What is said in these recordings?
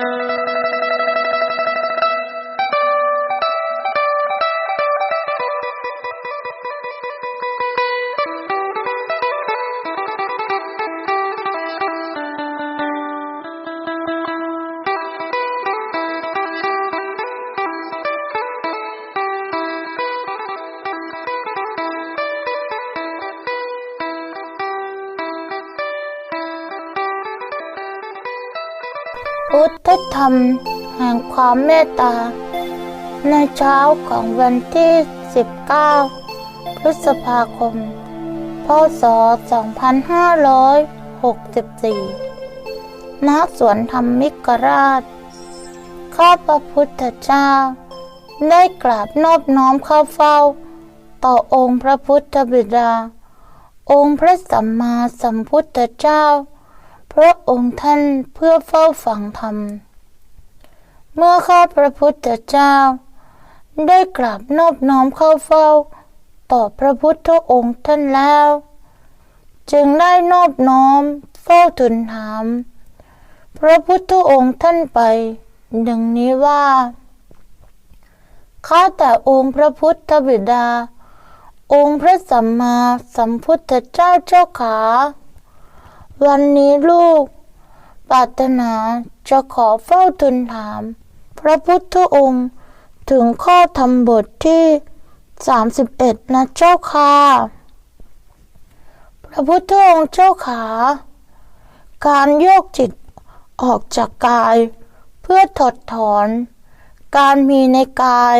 พุ มแห่งความเมตตา ในเช้าของวันที่ 19 พฤษภาคม พศ 2564ณสวนธรรมิกราช ข้าพระพุทธเจ้า ได้กราบนอบน้อมเข้าเฝ้า ต่อองค์พระพุทธบิดา องค์พระสัมมาสัมพุทธเจ้าพระองค์ท่านเพื่อเฝ้าฟังธรรม เมื่อข้าพระพุทธเจ้า ได้กราบนอบน้อมเข้าเฝ้า ต่อพระพุทธองค์ท่านแล้ว จึงได้นอบน้อมเฝ้าทูลถาม พระพุทธองค์ท่านไป ดังนี้ว่าข้าแต่องค์พระพุทธบิดา องค์พระสัมมาสัมพุทธเจ้าเจ้าขา วันนี้ลูก ปรารถนาจะขอเฝ้าทูลถาม พระพุทธองค์ถึงข้อธรรมบทที่ 31 นะเจ้าค่ะ พระพุทธองค์เจ้าขา การโยกจิตออกจากกาย เพื่อถอดถอน การมีในกาย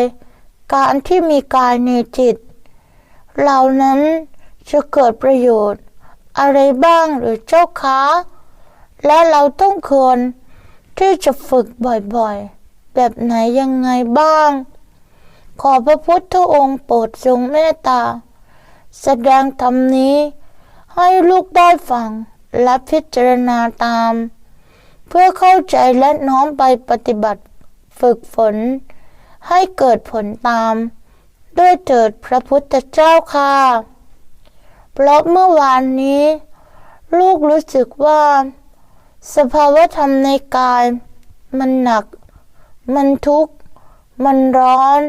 การที่มีกายในจิต เหล่านั้นจะเกิดประโยชน์ อะไรบ้างหรือเจ้าคะ และเราต้องควรที่จะฝึกบ่อยๆ แบบไหนยังไงบ้าง ขอพระพุทธองค์โปรดทรงเมตตา แสดงธรรมนี้ ให้ลูกได้ฟังและพิจารณาตาม เพื่อเข้าใจและน้อมไปปฏิบัติฝึกฝน ให้เกิดผลตาม ด้วยเถิดพระพุทธเจ้าค่ะ เพราะเมื่อวานนี้ ลูกรู้สึกว่า สภาวธรรมในกาย มันหนัก มันทุกข์ มันร้อน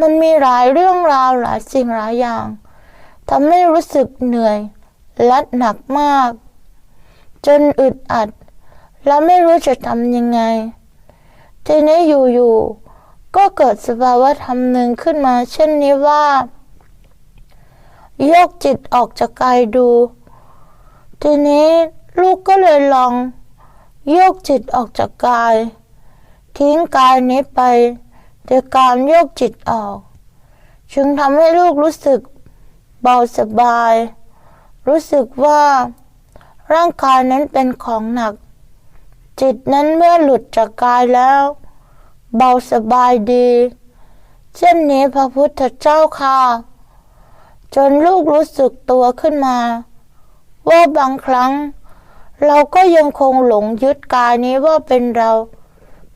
มันมีหลายเรื่องราวหลายสิ่งหลายอย่างทำให้รู้สึกเหนื่อยและหนักมาก จนอึดอัด และไม่รู้จะทำยังไง ทีนี้อยู่ๆก็เกิดสภาวธรรมหนึ่งขึ้นมา เช่นนี้ว่า ยกจิตออกจากกายดู ทีนี้ ลูกก็เลยลอง โยกจิตออกจากกาย ทิ้งกายนี้ไปโดยการโยกจิตออก จึงทำให้ลูกรู้สึกเบาสบาย รู้สึกว่า ร่างกายนั้นเป็นของหนัก จิตนั้นเมื่อหลุดจากกายแล้ว เบาสบายดี เช่นนี้พระพุทธเจ้าค่ะ จนลูกรู้สึกตัวขึ้นมา ว่าบางครั้ง เราก็ยังคงหลงยึดกายนี้ว่าเป็นเรา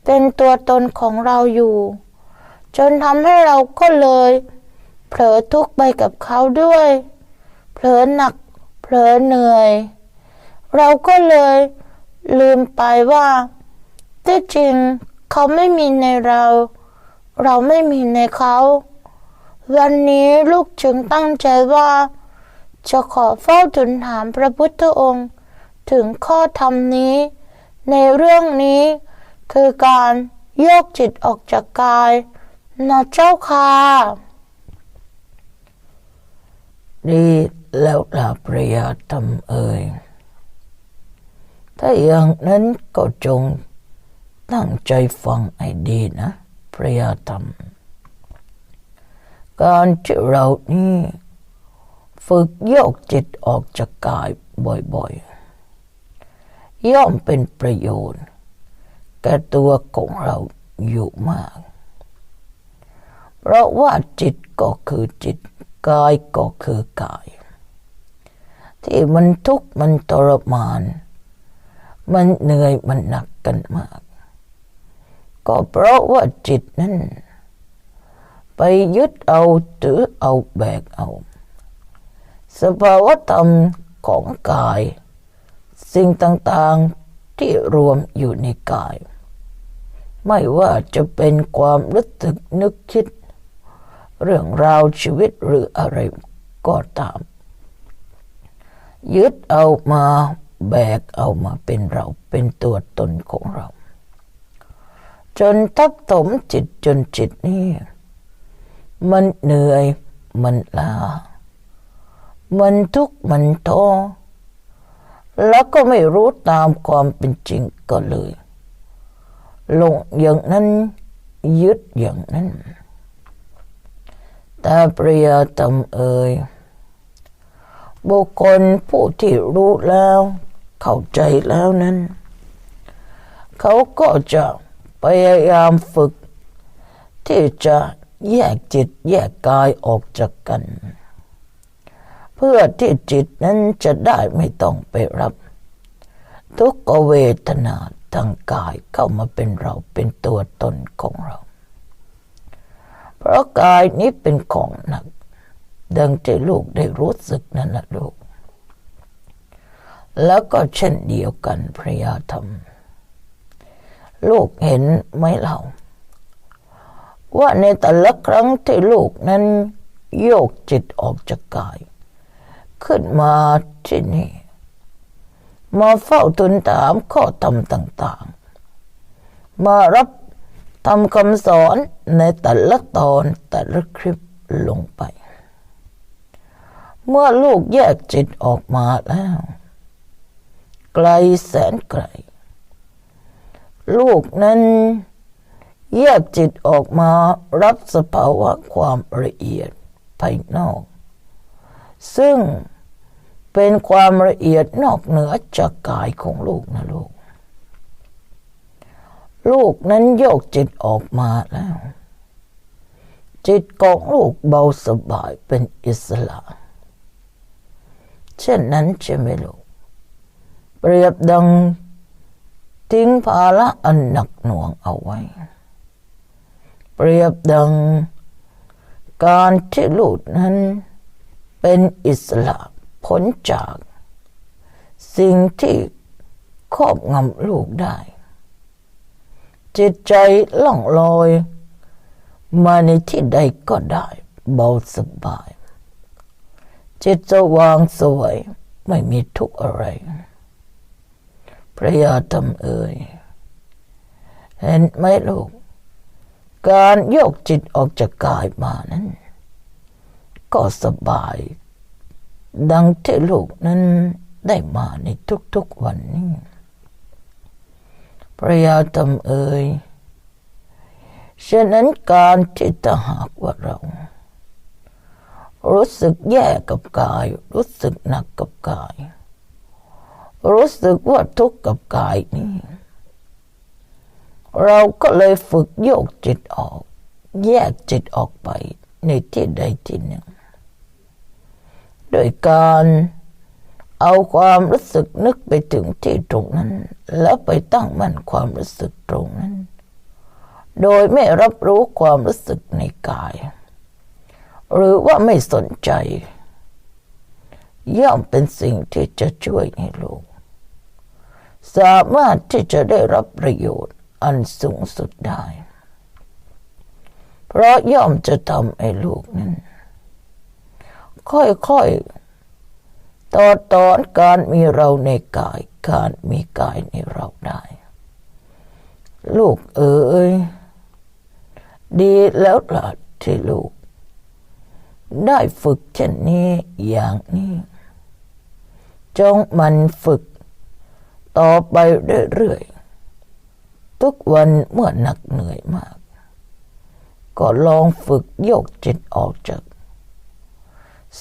เป็นตัวตนของเราอยู่ จนทำให้เราก็เลยเผลอทุกข์ไปกับเขาด้วย เผลอหนัก เผลอเหนื่อย เราก็เลยลืมไปว่า ที่จริงเขาไม่มีในเรา เราไม่มีในเขา วันนี้ลูกจึงตั้งใจว่า จะขอเฝ้าทูลถามพระพุทธองค์ ถึงข้อธรรมนี้ ในเรื่องนี้ คือการโยกจิตออกจากกายนะเจ้าค่ะดีแล้วล่ะพระยาธรรมเอ่ยถ้าอย่างนั้นก็จงตั้งใจฟังให้ดีนะพระยาธรรม การที่เรานี่ ฝึกโยกจิตออกจากกายบ่อยๆ ย่อมเป็นประโยชน์แก่ตัวของเราอยู่มาก เพราะว่าจิตก็คือจิตกายก็คือกาย ที่มันทุกข์มันทรมาน มันเหนื่อยมันหนักกันมาก ก็เพราะว่าจิตนั้น ไปยึดเอาถือเอาแบกเอา สภาวธรรมของกาย สิ่งต่างๆที่รวมอยู่ในกาย ไม่ว่าจะเป็นความรู้สึกนึกคิด เรื่องราวชีวิตหรืออะไรก็ตาม ยึดเอามาแบกเอามาเป็นเราเป็นตัวตนของเรา จนทับถมจิตจนจิตนี่มันเหนื่อยมันลา มันทุกข์มันท้อ แล้วก็ไม่รู้ตามความเป็นจริงก็เลยหลงอย่างนั้นยึดอย่างนั้น แต่เปรียตมเอ่ยบุคคลผู้ที่รู้แล้ว เข้าใจแล้วนั้น เขาก็จะพยายามฝึก ที่จะแยกจิตแยกกายออกจากกัน พื่อที่จิตนั้นจะได้ไม่ต้องไปรับ ทุกเวทนาทางกายเข้ามาเป็นเราเป็นตัวตนของเรา เพราะกายนี้เป็นของหนัก ดังที่ลูกได้รู้สึกนั่นแหละลูก แล้วก็เช่นเดียวกันพระยาธรรม ลูกเห็นไหมเล่าว่าในแต่ละครั้งที่ลูกนั้นโยกจิตออกจากกาย ขึ้นมาที่นี่ มาเฝ้าทูลถามข้อธรรมต่าง ๆ มารับทำคำสอนในแต่ละตอนแต่ละคลิปลงไป เมื่อลูกแยกจิตออกมาแล้ว ไกลแสนไกล ลูกนั้นแยกจิตออกมารับสภาวะความละเอียดภายนอก ซึ่ง เป็นความละเอียดนอกเหนือจากกายของลูกนะลูก ลูกนั้นโยกจิตออกมาแล้ว จิตของลูกเบาสบายเป็นอิสระ เช่นนั้นใช่ไหมลูก เปรียบดังทิ้งภาระอันหนักหน่วงเอาไว้ เปรียบดังการที่ลูกนั้นเป็นอิสระ พ้นจาก สิ่งที่ครอบงำลูกได้ จิตใจล่องลอย มาในที่ใดก็ได้เบาสบาย จิตสว่างสวยไม่มีทุกข์อะไร พระยาธรรมเอ่ยเห็นไหมลูก การโยกจิตออกจากกายมานั้น ก็สบาย ดังที่ลูกนั้นได้มาในทุกๆวันนี้พระยาธรรมเอ่ยฉะนั้นการที่ถ้าหากว่าเรา รู้สึกแย่กับกาย รู้สึกหนักกับกาย รู้สึกว่าทุกข์กับกายนี้เราก็เลยฝึกโยกจิตออก แยกจิตออกไปในที่ใดที่หนึ่ง โดยการเอาความรู้สึกนึกไปถึงที่ตรงนั้น แล้วไปตั้งมั่นความรู้สึกตรงนั้น โดยไม่รับรู้ความรู้สึกในกาย หรือว่าไม่สนใจ ย่อมเป็นสิ่งที่จะช่วยให้ลูกสามารถที่จะได้รับประโยชน์อันสูงสุดได้ เพราะย่อมจะทำให้ลูกนั้น ค่อยๆต่อตอนการมีเราในกาย การมีกายในเราได้ ลูกเอ๋ยดีแล้วล่ะที่ลูก ได้ฝึกเช่นนี้อย่างนี้ จงมันฝึก ต่อไปเรื่อยๆ ทุกวันเมื่อหนักเหนื่อยมาก ก็ลองฝึกโยกจิตออกจาก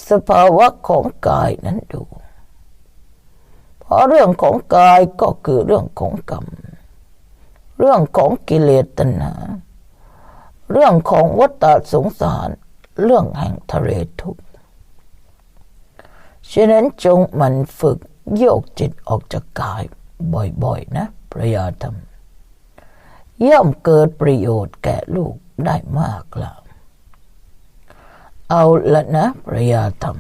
สภาวะของกายนั้นดู เพราะเรื่องของกายก็คือเรื่องของกรรม เรื่องของกิเลสตัณหา เรื่องของวัฏสงสาร เรื่องแห่งทะเลทุกข์ฉะนั้นจงมันฝึกโยกจิตออกจากกายบ่อยๆนะพระยาธรรม ย่อมเกิดประโยชน์แก่ลูกได้มากล่ะ เอาละนะพระยาธรรม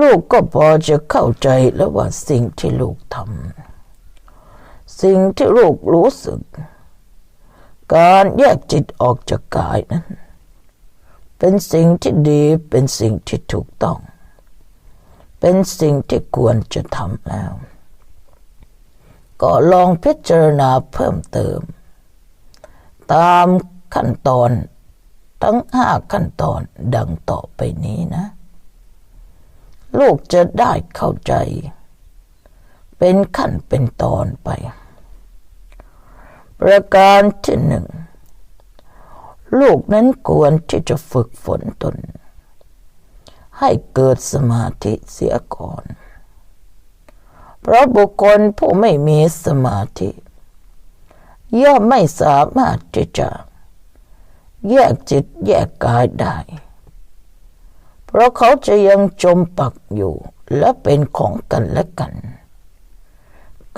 ลูกก็พอจะเข้าใจแล้วว่าสิ่งที่ลูกทำสิ่งที่ลูกรู้สึก การแยกจิตออกจากกายนั้น เป็นสิ่งที่ดีเป็นสิ่งที่ถูกต้อง เป็นสิ่งที่ควรจะทำแล้ว ก็ลองพิจารณาเพิ่มเติม ตามขั้นตอน ทั้งห้าขั้นตอนดังต่อไปนี้นะ ลูกจะได้เข้าใจ เป็นขั้นเป็นตอนไป ประการที่หนึ่ง ลูกนั้นควรที่จะฝึกฝนตน ให้เกิดสมาธิเสียก่อน เพราะบุคคลผู้ไม่มีสมาธิ ย่อมไม่สามารถที่จะ แยกจิตแยกกายได้ เพราะเขาจะยังจมปักอยู่และเป็นของกันและกัน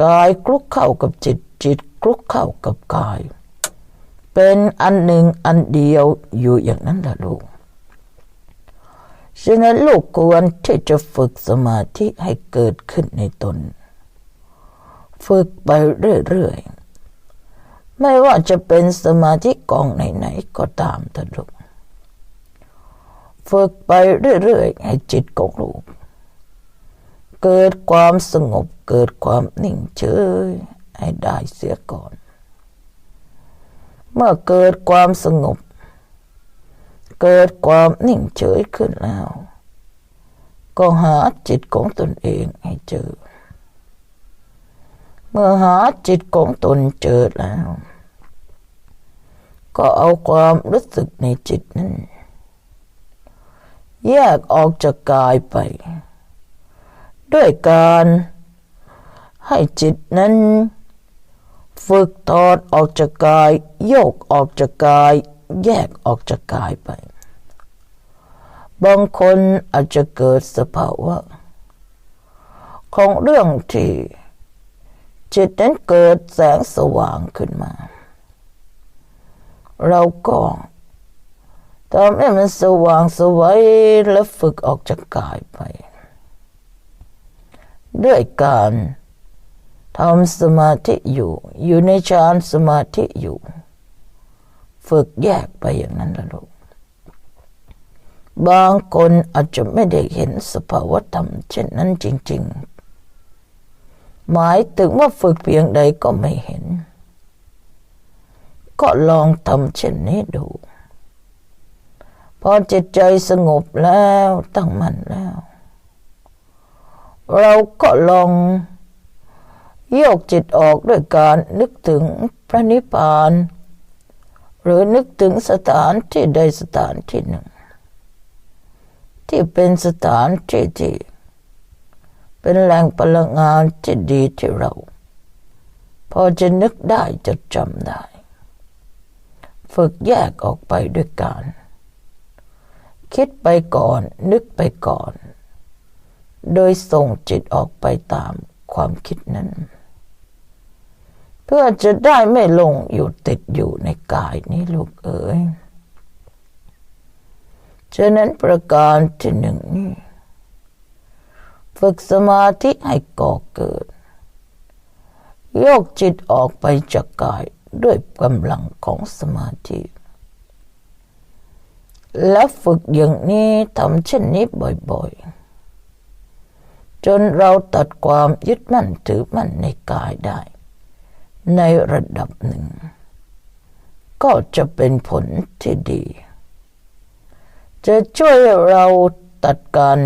กายคลุกเข้ากับจิตจิตคลุกเข้ากับกาย เป็นอันหนึ่งอันเดียวอยู่อย่างนั้นละลูกฉะนั้นลูกควรที่จะฝึกสมาธิให้เกิดขึ้นในตน ฝึกไปเรื่อยๆ ไม่ว่าจะเป็นสมาธิกองไหนๆก็ตามแต่ลูกฝึกไปเรื่อยๆให้จิตของลูกเกิดความสงบเกิดความนิ่งเฉยให้ได้เสียก่อน เมื่อเกิดความสงบ เกิดความนิ่งเฉยขึ้นแล้ว ก็หาจิตของตนเองให้เจอ มื่อหาจิตของตนเจอแล้ว ก็เอาความรู้สึกในจิตนั้น แยกออกจากกายไป ด้วยการให้จิตนั้น ฝึกถอดออกจากกาย โยกออกจากกาย แยกออกจากกายไป บางคนอาจจะเกิดสภาวะ ของเรื่องที่ จิตนั้นเกิดแสงสว่างขึ้นมา เราก็ทำให้มันสว่างสวัยและฝึกออกจากกายไป ด้วยการทำสมาธิอยู่ อยู่ในฌานสมาธิอยู่ ฝึกแยกไปอย่างนั้นละลูกบางคนอาจจะไม่ได้เห็นสภาวธรรม เช่นนั้นจริง ๆ หมายถึงว่าฝึกเพียงใดก็ไม่เห็น ก็ลองทำเช่นนี้ดู พอจิตใจสงบแล้วตั้งมั่นแล้ว เราก็ลองโยกจิตออกด้วยการนึกถึงพระนิพพาน หรือนึกถึงสถานที่ใดสถานที่หนึ่ง ที่เป็นสถานที่ที่ เป็นแหล่งพลังงานที่ดีที่เรา พอจะนึกได้จะจำได้ ฝึกแยกออกไปด้วยการ คิดไปก่อนนึกไปก่อน โดยส่งจิตออกไปตามความคิดนั้น เพื่อจะได้ไม่ลงอยู่ติดอยู่ในกายนี้ลูกเอ๋ยฉะนั้นประการที่หนึ่งนี่ ฝึกสมาธิให้ก่อเกิด โยกจิตออกไปจากกายด้วยกำลังของสมาธิ และฝึกอย่างนี้ทำเช่นนี้บ่อยๆ จนเราตัดความยึดมั่นถือมั่นในกายได้ ในระดับหนึ่ง ก็จะเป็นผลที่ดี จะช่วยเราตัดการ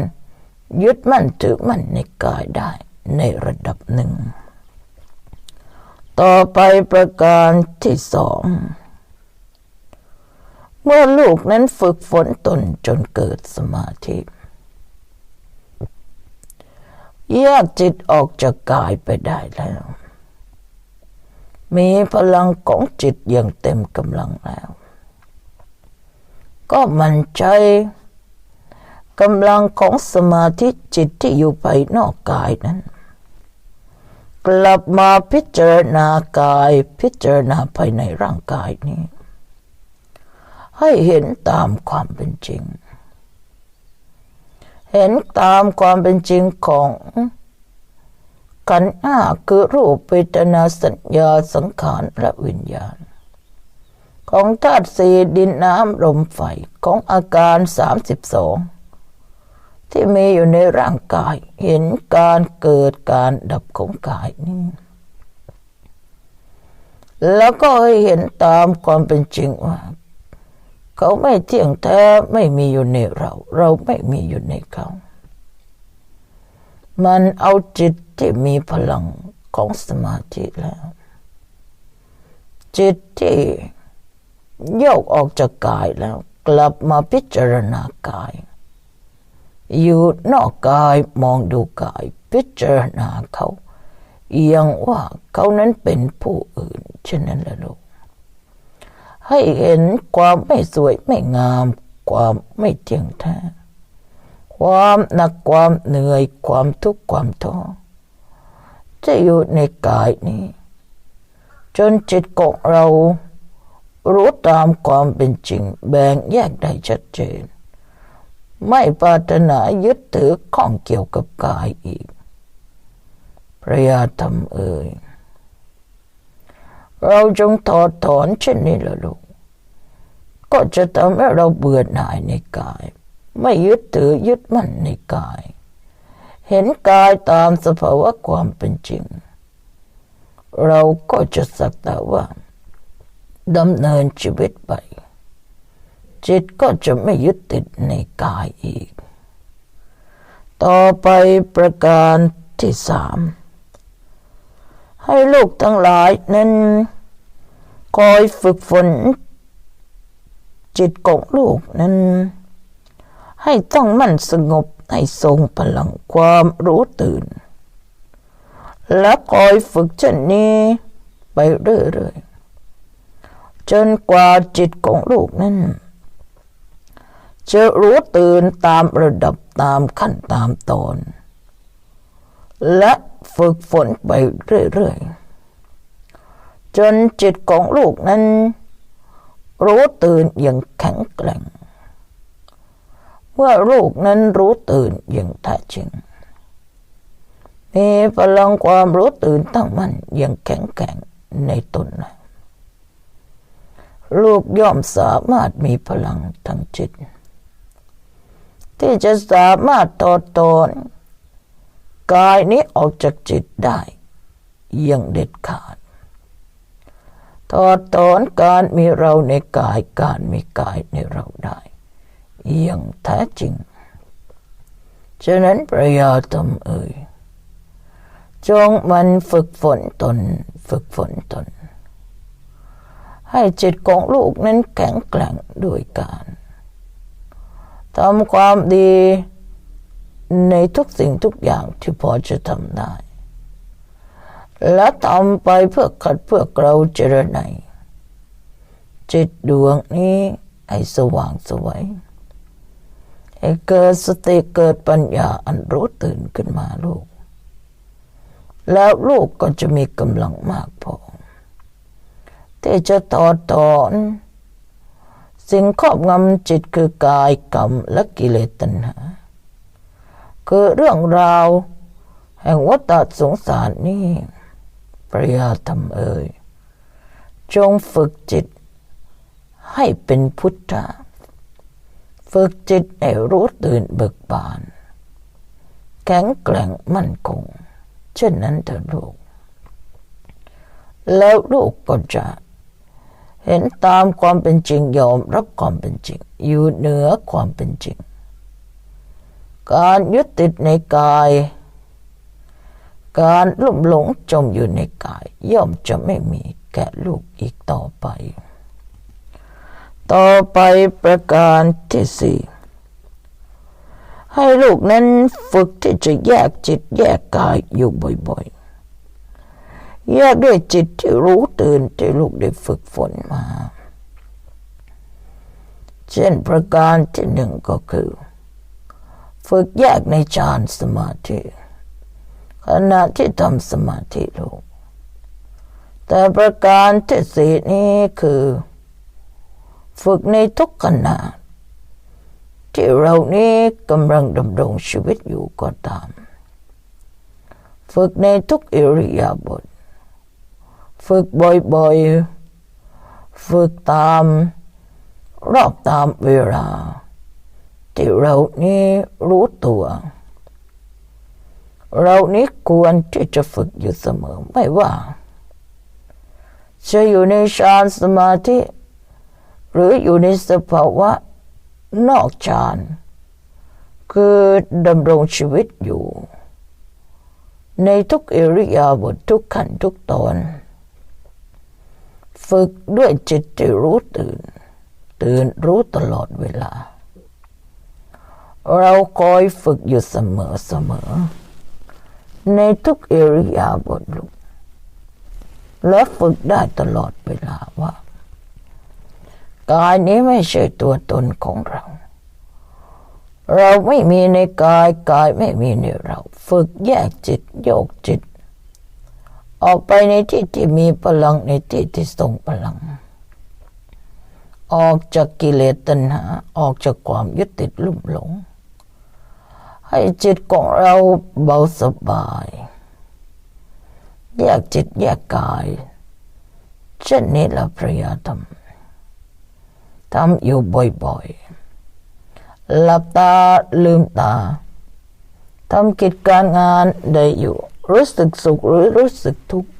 ยึดมั่นถือมั่นในกายได้ในระดับหนึ่ง ต่อไปประการที่สอง เมื่อลูกนั้นฝึกฝนตนจนเกิดสมาธิแยกจิตออกจากกายไปได้แล้ว มีพลังของจิตอย่างเต็มกำลังแล้ว ก็มั่นใจ กำลังของสมาธิจิตที่อยู่ภายนอกกายนั้น กลับมาพิจารณากายพิจารณาภายในร่างกายนี้ ให้เห็นตามความเป็นจริง เห็นตามความเป็นจริงของขันธ์ห้าคือรูปเวทนาสัญญาสังขารและวิญญาณ ของธาตุสี่ดินน้ำลมไฟของอาการสามสิบสอง ที่มีอยู่ในร่างกาย เห็นการเกิดการดับของกายนี้แล้วก็ให้เห็นตามความเป็นจริงว่า เขาไม่เที่ยงแท้ไม่มีอยู่ในเรา เราไม่มีอยู่ในเขา มันเอาจิตที่มีพลังของสมาธิแล้ว จิตที่โยกออกจากกายแล้ว กลับมาพิจารณากาย อยู่นอกกายมองดูกายพิจารณาเขาอย่างว่าเขานั้นเป็นผู้อื่นเช่นนั้นแหละลูกให้เห็นความไม่สวยไม่งาม ความไม่เที่ยงแท้ความหนักความเหนื่อยความทุกข์ความท้อจะอยู่ในกายนี้ จนจิตของเรารู้ตามความเป็นจริงแบ่งแยกได้ชัดเจน ไม่ปรารถนายึดถือข้องเกี่ยวกับกายอีก พระยาธรรมเอ่ย เราจงถอดถอนเช่นนี้ละลูก ก็จะทำให้เราเบื่อหน่ายในกาย ไม่ยึดถือยึดมั่นในกาย เห็นกายตามสภาวะความเป็นจริง เราก็จะสักแต่ว่าดำเนินชีวิตไป จิตก็จะไม่ยึดติดในกายอีก ต่อไปประการที่สามให้ลูกทั้งหลายนั้นคอยฝึกฝน จิตของลูกนั้น ให้ต้องมั่นสงบให้ทรงพลังความรู้ตื่น และคอยฝึกเช่นนี้ไปเรื่อยๆจนกว่าจิตของลูกนั้น จะรู้ตื่นตามระดับตามขั้นตามตอน และฝึกฝนไปเรื่อยๆ จนจิตของลูกนั้น รู้ตื่นอย่างแข็งแกร่ง เมื่อลูกนั้นรู้ตื่นอย่างแท้จริง มีพลังความรู้ตื่นตั้งมั่นอย่างแข็งแกร่งในตนแล้วลูกย่อมสามารถมีพลังทางจิต ที่จะสามารถถอดถอนกายนี้ออกจากจิตได้ อย่างเด็ดขาดถอดถอนการมีเราในกายการมีกายในเราได้อย่างแท้จริง ฉะนั้นพระยาธรรมเอ่ยจงมันฝึกฝนตนฝึกฝนตน ให้จิตของลูกนั้นแข็งแกร่งด้วยการ ทำความดีในทุกสิ่งทุกอย่างที่พอจะทำได้ และทำไปเพื่อขัดเพื่อเราเจรไนจิตดวงนี้ให้สว่างสวยให้เกิดสติเกิดปัญญาอันรู้ตื่นขึ้นมาลูก แล้วลูกก็จะมีกำลังมากพอที่จะถอดถอน สิ่งครอบงำจิตคือกายกรรมและกิเลสตัณหา คือเรื่องราว แห่งวัฏสงสารนี่ปริยาธรรมเอ่ยจงฝึกจิตให้เป็นพุทธะฝึกจิตให้รู้ตื่นเบิกบาน แข็งแกร่งมั่นคง เช่นนั้นเถิดลูก แล้วลูกก็จะ เห็นตามความเป็นจริงยอมรับความเป็นจริง อยู่เหนือความเป็นจริง การยึดติดในกาย การลุ่มหลงจมอยู่ในกาย ย่อมจะไม่มีแก่ลูกอีกต่อไป ต่อไปประการที่สี่ให้ลูกนั้นฝึกที่จะแยกจิตแยกกายอยู่บ่อย แยกด้วยจิตที่รู้ตื่นที่ลูกได้ฝึกฝนมา เช่นประการที่หนึ่งก็คือ ฝึกแยกในฌานสมาธิขณะที่ทำสมาธิลูก แต่ประการที่สี่นี้คือ ฝึกในทุกขณะที่เรานี้กำลังดำรงชีวิตอยู่ก็ตาม ฝึกในทุกอิริยาบถ ฝึกบ่อยๆ ฝึกตามรอบตามเวลา ที่เรานี้รู้ตัว เรานี้ควรที่จะฝึกอยู่เสมอไม่ว่า จะอยู่ในฌานสมาธิ หรืออยู่ในสภาวะนอกฌานคือดำรงชีวิตอยู่ ในทุกอิริยาบถทุกขั้นทุกตอน ฝึกด้วยจิตที่รู้ตื่น ตื่นรู้ตลอดเวลา เราคอยฝึกอยู่เสมอเสมอ ในทุกเอริยาบถลูกและฝึกได้ตลอดเวลาว่ากายนี้ไม่ใช่ตัวตนของเรา เราไม่มีในกายกายไม่มีในเรา ฝึกแยกจิตโยกจิต ออกไปในที่ที่มีพลังในที่ที่ทรงพลัง ออกจากกิเลสตัณหา ออกจากความยึดติดลุ่มหลง ให้จิตของเราเบาสบาย แยกจิตแยกกาย เช่นนี้ละพระยาธรรมทำอยู่บ่อยๆ หลับตาลืมตาทำกิจการงานได้อยู่ รู้สึกสุขหรือรู้สึกทุกข์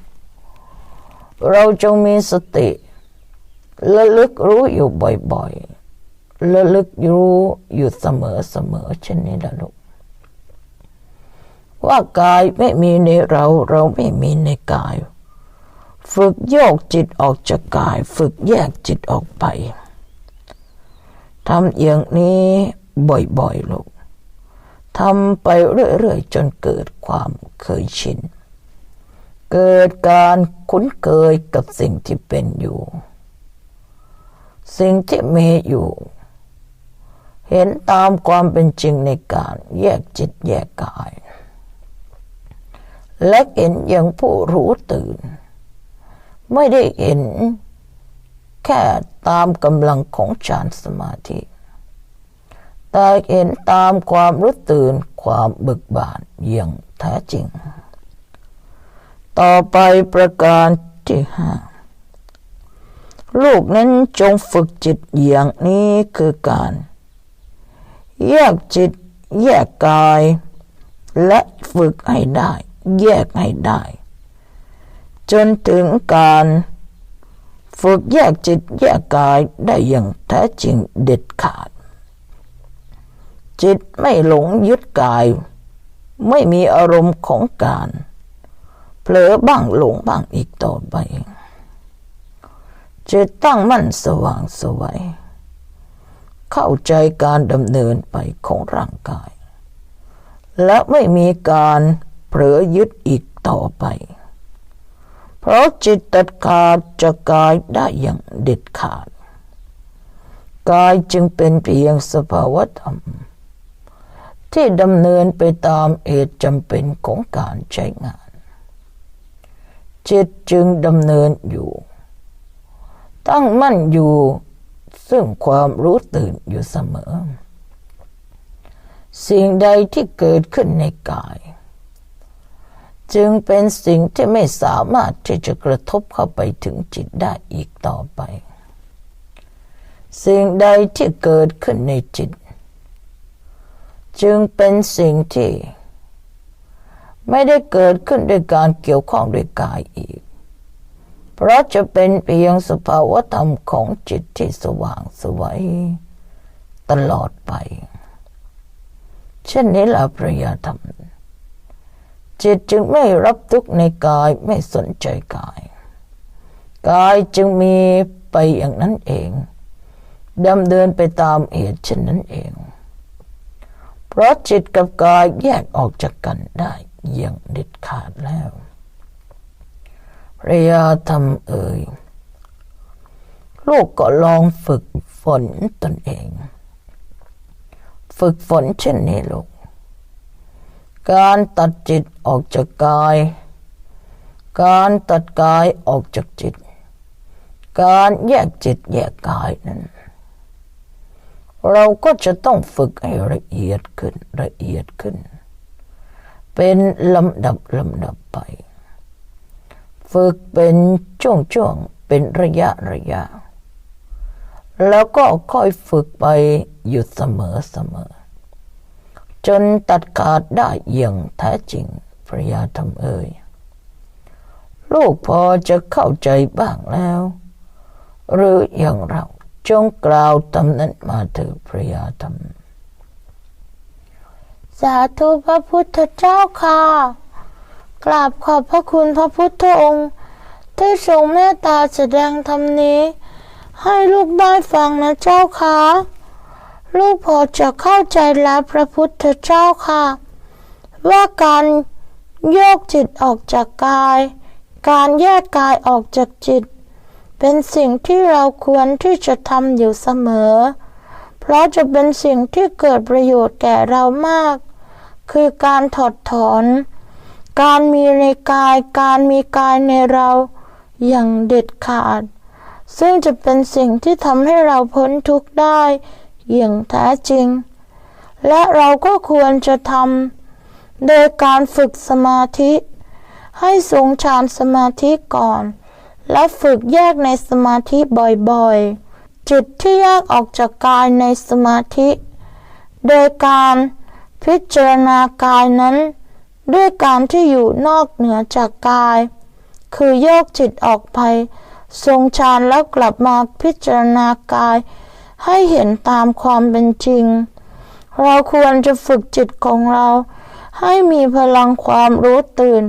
เราจงมีสติระลึกรู้อยู่บ่อยๆระลึกรู้อยู่เสมอๆเช่นนี้ละลูกว่ากายไม่มีในเราเราไม่มีในกาย ฝึกโยกจิตออกจากกาย ฝึกแยกจิตออกไปทำอย่างนี้บ่อยๆลูก ทำไปเรื่อยๆ จนเกิดความเคยชิน เกิดการคุ้นเคยกับสิ่งที่เป็นอยู่ สิ่งที่มีอยู่ เห็นตามความเป็นจริงในการแยกจิตแยกกาย และเห็นอย่างผู้รู้ตื่น ไม่ได้เห็นแค่ตามกำลังของฌานสมาธิ แต่เห็นตามความรู้ตื่นความบึกบานอย่างแท้จริง ต่อไปประการที่ห้าลูกนั้นจงฝึกจิตอย่างนี้คือการ แยกจิต แยกกาย และฝึกให้ได้ แยกให้ได้ จนถึงการฝึกแยกจิตแยกกายได้อย่างแท้จริงเด็ดขาด จิตไม่หลงยึดกาย ไม่มีอารมณ์ของการเผลอบ้างหลงบ้างอีกต่อไปจิตตั้งมั่นสว่างสวัยเข้าใจการดำเนินไปของร่างกาย และไม่มีการเผลอยึดอีกต่อไป เพราะจิตตัดขาดจากกายได้อย่างเด็ดขาด กายจึงเป็นเพียงสภาวะธรรม ที่ดำเนินไปตามเหตุจำเป็นของการใช้งาน จิตจึงดำเนินอยู่ ตั้งมั่นอยู่ซึ่งความรู้ตื่นอยู่เสมอ สิ่งใดที่เกิดขึ้นในกาย จึงเป็นสิ่งที่ไม่สามารถที่จะกระทบเข้าไปถึงจิตได้อีกต่อไป สิ่งใดที่เกิดขึ้นในจิต จึงเป็นสิ่งที่ ไม่ได้เกิดขึ้นด้วยการเกี่ยวข้องด้วยกายอีก เพราะจะเป็นเพียงสภาวธรรมของจิตที่สว่างสวัยตลอดไป เช่นนี้ละพระยาธรรม จิตจึงไม่รับทุกข์ในกายไม่สนใจกาย กายจึงมีไปอย่างนั้นเองดำเดินไปตามเหตุเช่นนั้นเอง เพราะจิตกับกายแยกออกจากกันได้อย่างเด็ดขาดแล้วพระยาธรรมเอ่ยลูกก็ลองฝึกฝนตนเอง ฝึกฝนเช่นนี้ลูก การตัดจิตออกจากกาย การตัดกายออกจากจิต การแยกจิตแยกกายนั้น เราก็จะต้องฝึกให้ละเอียดขึ้นละเอียดขึ้น เป็นลำดับลำดับไป ฝึกเป็นช่วงๆเป็นระยะระยะ แล้วก็ค่อยฝึกไปอยู่เสมอเสมอ จนตัดขาดได้อย่างแท้จริงพระยาธรรมเอ่ยลูกพอจะเข้าใจบ้างแล้ว หรืออย่างเรา จงกล่าวตำนั้นมาเถิดพระยาธรรม สาธุพระพุทธเจ้าค่ะ กราบขอบพระคุณพระพุทธองค์ที่ทรงเมตตาแสดงธรรมนี้ ให้ลูกได้ฟังนะเจ้าค่ะ ลูกพอจะเข้าใจแล้วพระพุทธเจ้าค่ะ ว่าการโยกจิตออกจากกาย การแยกกายออกจากจิต เป็นสิ่งที่เราควรที่จะทำอยู่เสมอ เพราะจะเป็นสิ่งที่เกิดประโยชน์แก่เรามาก คือการถอดถอน การมีในกาย การมีกายในเราอย่างเด็ดขาด ซึ่งจะเป็นสิ่งที่ทำให้เราพ้นทุกข์ได้ อย่างแท้จริง และเราก็ควรจะทำโดยการฝึกสมาธิ ให้ทรงฌานสมาธิก่อน และฝึกแยกในสมาธิบ่อยๆ จิตที่แยกออกจากกายในสมาธิ โดยการพิจารณากายนั้น ด้วยการที่อยู่นอกเหนือจากกาย คือโยกจิตออกไป ทรงฌานแล้วกลับมาพิจารณากาย ให้เห็นตามความเป็นจริง เราควรจะฝึกจิตของเรา ให้มีพลังความรู้ตื่น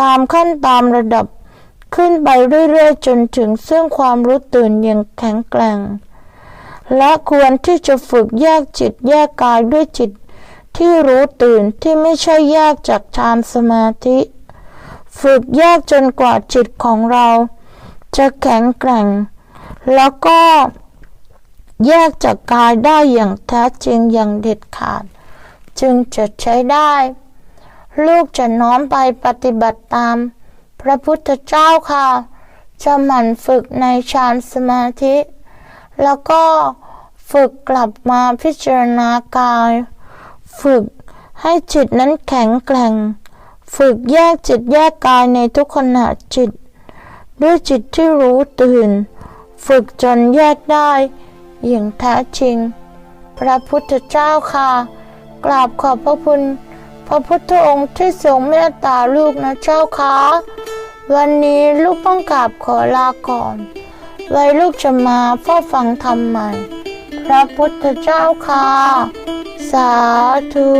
ตามขั้นตามระดับ ขึ้นไปเรื่อยๆ จนถึงซึ่งความรู้ตื่นอย่างแข็งแกร่ง และควรที่จะฝึกแยกจิตแยกกายด้วยจิต ที่รู้ตื่นที่ไม่ใช่แยกจากฌานสมาธิ ฝึกแยกจนกว่าจิตของเรา จะแข็งแกร่ง แล้วก็แยกจากกายได้อย่างแท้จริงอย่างเด็ดขาด จึงจะใช้ได้ ลูกจะน้อมไปปฏิบัติตาม พระพุทธเจ้าค่ะ จะหมั่นฝึกในฌานสมาธิ แล้วก็ฝึกกลับมาพิจารณากาย ฝึกให้จิตนั้นแข็งแกร่ง ฝึกแยกจิตแยกกายในทุกขณะจิต ด้วยจิตที่รู้ตื่น ฝึกจนแยกได้อย่างแท้จริง พระพุทธเจ้าค่ะ กราบขอบพระคุณ พระพุทธองค์ที่ทรงเมตตาลูกนะเจ้าค่ะ วันนี้ลูกต้องกราบขอลาก่อน ไว้ลูกจะมาเฝ้าฟังธรรมใหม่ พระพุทธเจ้าค่ะ สาธุ